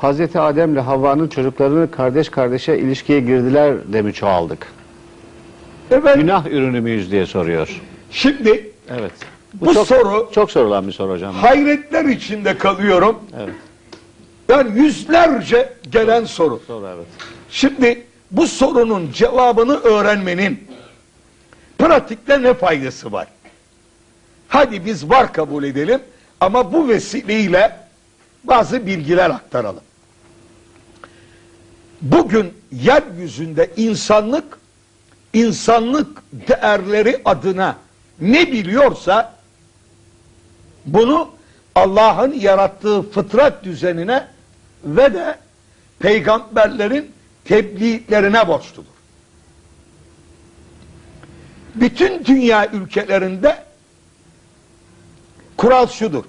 Hazreti Adem ile Havva'nın çocuklarını kardeş kardeşe ilişkiye girdiler de mi çoğaldık? Evet. Günah ürünü müyüz diye soruyor. Şimdi Evet. Bu çok, soru- çok sorulan bir soru hocam. hayretler içinde kalıyorum. Evet. Yani yüzlerce gelen soru. Soru evet. Şimdi bu sorunun cevabını öğrenmenin pratikte ne faydası var? Hadi biz var kabul edelim ama bu vesileyle bazı bilgiler aktaralım. Bugün yeryüzünde insanlık insanlık değerleri adına ne biliyorsa bunu Allah'ın yarattığı fıtrat düzenine ve de peygamberlerin tebliğlerine borçludur. Bütün dünya ülkelerinde kural şudur.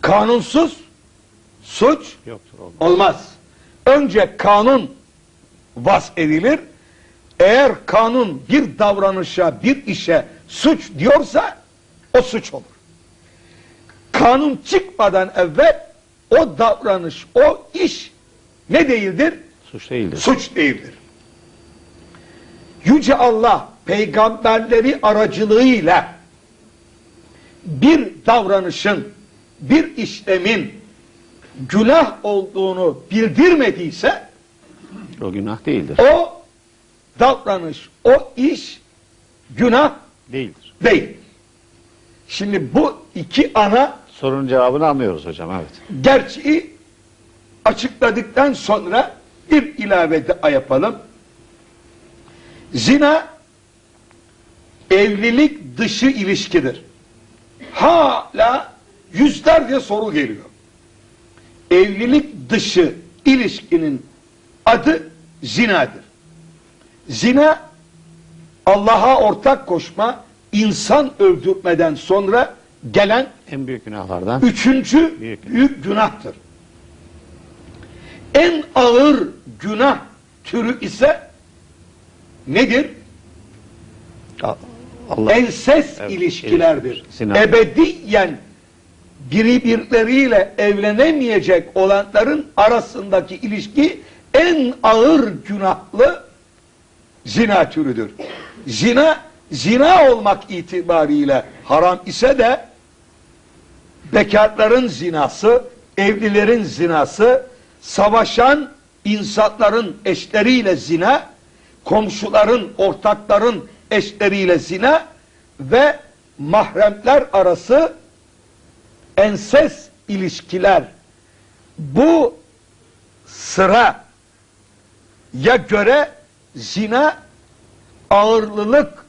Kanunsuz suç Yoktur olmaz. olmaz. Önce kanun vaz edilir. Eğer kanun bir davranışa, bir işe suç diyorsa o suç olur. Kanun çıkmadan evvel o davranış, o iş ne değildir? Suç değildir. Suç değildir. Yüce Allah peygamberleri aracılığıyla bir davranışın, bir işlemin günah olduğunu bildirmediyse O günah değildir. o davranış, o iş günah Değildir. değil. Şimdi bu iki ana Sorunun cevabını anlıyoruz hocam evet. gerçeği açıkladıktan sonra bir ilave daha yapalım. Zina evlilik dışı ilişkidir. Hala yüzlerce soru geliyor. Evlilik dışı ilişkinin adı zinadır. Zina Allah'a ortak koşma, insan öldürmeden sonra gelen En büyük günahlardan Üçüncü Büyük. büyük, günahtır. En ağır günah türü ise nedir? Allah Enses Evet, ilişkilerdir. ilişkidir. Zina. Ebediyen birbirleriyle evlenemeyecek olanların arasındaki ilişki en ağır günahlı zina türüdür. Zina, zina olmak itibariyle haram ise de bekarların zinası, evlilerin zinası, savaşan insanların eşleriyle zina, komşuların, ortakların eşleriyle zina ve mahremler arası enses ilişkiler. Bu sıra ya göre zina ağırlılık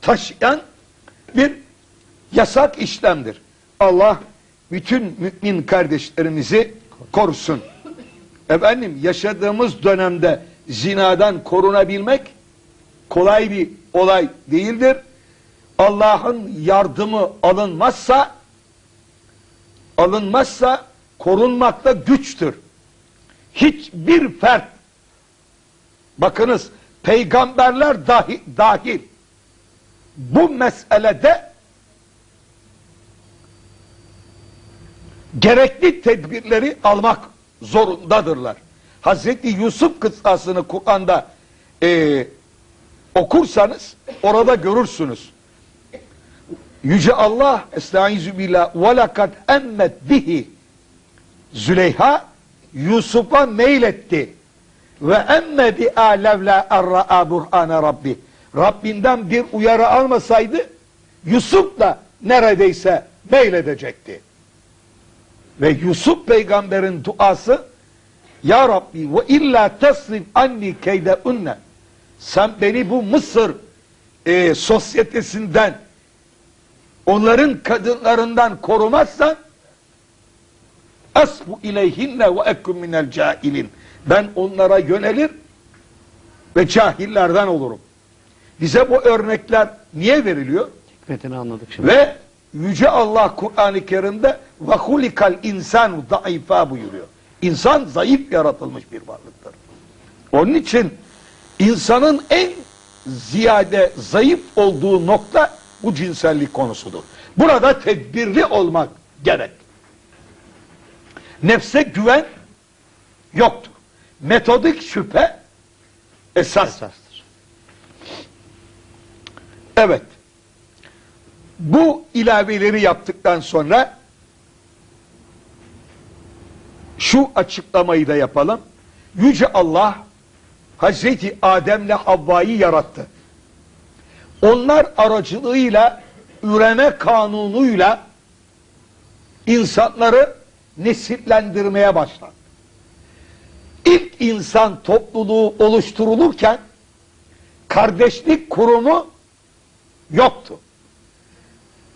taşıyan bir yasak işlemdir. Allah bütün mümin kardeşlerimizi korusun. Efendim yaşadığımız dönemde zinadan korunabilmek kolay bir olay değildir. Allah'ın yardımı alınmazsa alınmazsa korunmakta güçtür. Hiçbir fert bakınız peygamberler dahi, dahil bu meselede gerekli tedbirleri almak zorundadırlar. Hazreti Yusuf kıssasını Kur'an'da e, okursanız orada görürsünüz. Yüce Allah Estaizu billah ve lekad emmet bihi. Züleyha Yusuf'a meyletti. Ve emme bi alevla erra'a burhane rabbi. Rabbinden bir uyarı almasaydı Yusuf da neredeyse meyledecekti. Ve Yusuf peygamberin duası Ya Rabbi ve illa tesrif anni keyde unne sen beni bu Mısır e, sosyetesinden onların kadınlarından korumazsan asbu ileyhinne ve ekkum minel cahilin ben onlara yönelir ve cahillerden olurum. Bize bu örnekler niye veriliyor? hikmetini anladık şimdi. Ve Yüce Allah Kur'an-ı Kerim'de ve hulikal insanu daifa buyuruyor. İnsan zayıf yaratılmış bir varlıktır. Onun için insanın en ziyade zayıf olduğu nokta bu cinsellik konusudur. Burada tedbirli olmak gerek. Nefse güven yoktur. Metodik şüphe esas. Esastır. Evet. Bu ilaveleri yaptıktan sonra şu açıklamayı da yapalım. Yüce Allah Hazreti Adem'le Havva'yı yarattı. Onlar aracılığıyla üreme kanunuyla insanları nesillendirmeye başladı. İlk insan topluluğu oluşturulurken kardeşlik kurumu yoktu.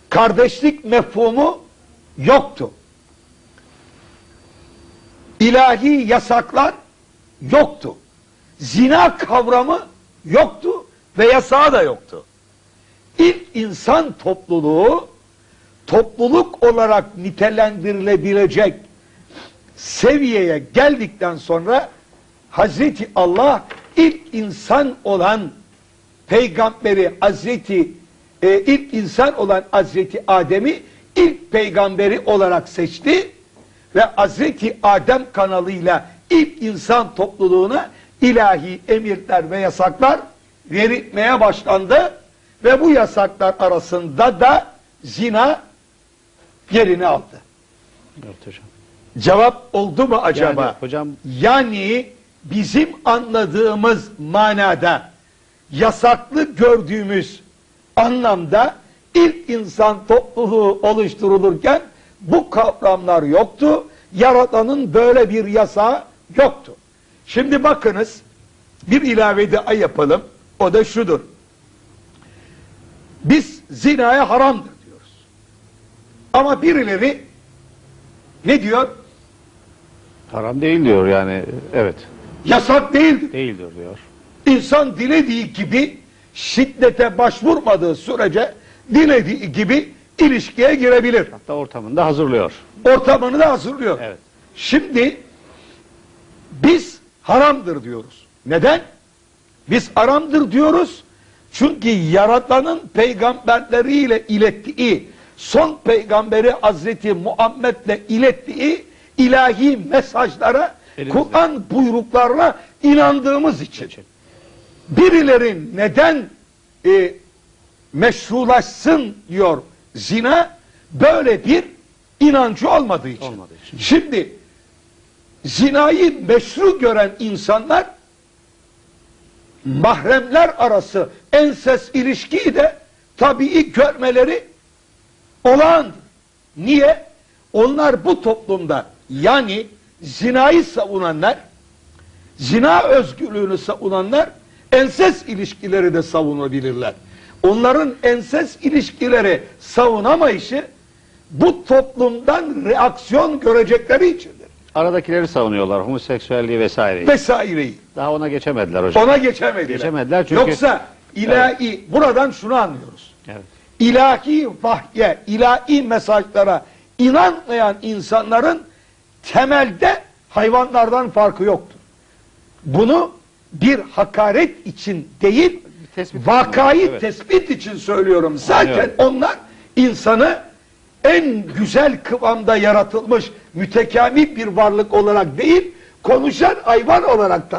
Kardeşlik mefhumu yoktu. İlahi yasaklar yoktu. Zina kavramı yoktu ve yasağı da yoktu. İlk insan topluluğu topluluk olarak nitelendirilebilecek seviyeye geldikten sonra Hazreti Allah ilk insan olan peygamberi Hazreti e, ilk insan olan Hazreti Adem'i ilk peygamberi olarak seçti ve Hazreti Adem kanalıyla ilk insan topluluğuna ilahi emirler ve yasaklar verilmeye başlandı ve bu yasaklar arasında da zina yerini aldı. Evet hocam. Cevap oldu mu acaba? Yani hocam Yani bizim anladığımız manada yasaklı gördüğümüz anlamda ilk insan topluluğu oluşturulurken bu kavramlar yoktu. Yaradanın böyle bir yasağı yoktu. Şimdi bakınız bir ilave daha yapalım. O da şudur. Biz zinaya haramdır diyoruz. Ama birileri ne diyor? haram değil diyor yani. Evet. Yasak değildir. Değildir diyor. İnsan dilediği gibi şiddete başvurmadığı sürece dilediği gibi ilişkiye girebilir. Hatta ortamını da hazırlıyor. Ortamını da hazırlıyor. Evet. Şimdi biz haramdır diyoruz. Neden? Biz haramdır diyoruz. Çünkü Yaradan'ın peygamberleriyle ilettiği, son peygamberi Hazreti Muhammed'le ilettiği ilahi mesajlara. Kur'an buyruklarına inandığımız için. Birilerin neden e, meşrulaşsın diyor zina böyle bir inancı olmadığı için. Olmadığı için. Şimdi zinayı meşru gören insanlar mahremler arası enses ilişkiyi de tabii görmeleri olağandır. Niye? Onlar bu toplumda yani zinayı savunanlar, zina özgürlüğünü savunanlar enses ilişkileri de savunabilirler. Onların enses ilişkileri savunamayışı bu toplumdan reaksiyon görecekleri içindir. Aradakileri savunuyorlar. Homoseksüelliği vesaireyi. Vesaireyi. Daha ona geçemediler hocam. Ona geçemediler. Geçemediler çünkü- Yoksa ilahi, buradan şunu anlıyoruz. Evet. ilahi vahye, ilahi mesajlara inanmayan insanların temelde hayvanlardan farkı yoktur. Bunu bir hakaret için değil, tespit vakayı evet. tespit için söylüyorum. Zaten Anlıyorum. onlar insanı en güzel kıvamda yaratılmış mütekamil bir varlık olarak değil, konuşan hayvan olarak